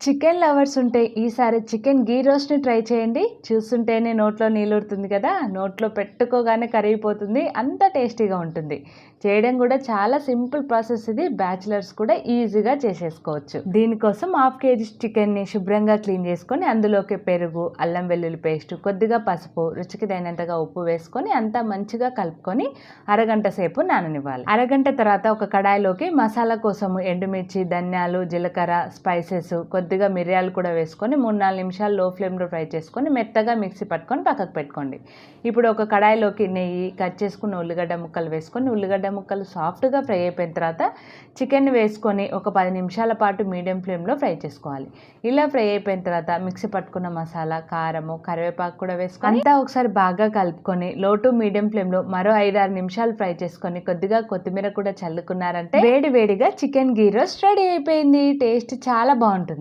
Chicken lovers ఉంటే ఈసారి chicken గీ రోస్ట్ని try చేయండి. చూస్తుంటేనే నోట్లో నీళ్ళుడుతుంది కదా. నోట్లో పెట్టుకోగానే కరిగిపోతుంది. అంత టేస్టీగా ఉంటుంది. చేయడం కూడా చాలా సింపుల్ ప్రాసెస్ ఇది. బ్యాచిలర్స్ కూడా ఈజీగా చేసేసుకోవచ్చు. దీనికోసం హాఫ్ కేజీ చికెన్ని శుభ్రంగా క్లీన్ చేసుకొని అందులోకి పెరుగు అల్లం వెల్లుల్లి పేస్ట్ కొద్దిగా పసుపు రుచికి తగినంతగా ఉప్పు వేసుకొని అంతా మంచిగా కలుపుకొని అరగంట సేపు నాననివ్వాలి. అరగంట తర్వాత ఒక కడాయిలోకి మసాలా కోసము ఎండుమిర్చి ధనియాలు జీలకర్ర స్పైసెస్ కొద్ది కొద్దిగా మిరియాలు కూడా వేసుకొని మూడు నాలుగు నిమిషాలు లో ఫ్లేమ్లో ఫ్రై చేసుకొని మెత్తగా మిక్సీ పట్టుకొని పక్కకు పెట్టుకోండి. ఇప్పుడు ఒక కడాయిలోకి నెయ్యి కట్ చేసుకున్న ఉల్లిగడ్డ ముక్కలు వేసుకొని ఉల్లిగడ్డ ముక్కలు సాఫ్ట్గా ఫ్రై అయిపోయిన తర్వాత చికెన్ వేసుకొని ఒక పది నిమిషాల పాటు మీడియం ఫ్లేమ్లో ఫ్రై చేసుకోవాలి. ఇలా ఫ్రై అయిపోయిన తర్వాత మిక్సీ పట్టుకున్న మసాలా కారము కరివేపాకు కూడా వేసుకొని అంతా ఒకసారి బాగా కలుపుకొని లో టు మీడియం ఫ్లేమ్లో మరో ఐదారు నిమిషాలు ఫ్రై చేసుకొని కొద్దిగా కొత్తిమీర కూడా చల్లుకున్నారంటే వేడి వేడిగా చికెన్ గీ రోస్ట్ రెడీ అయిపోయింది. టేస్ట్ చాలా బాగుంటుంది.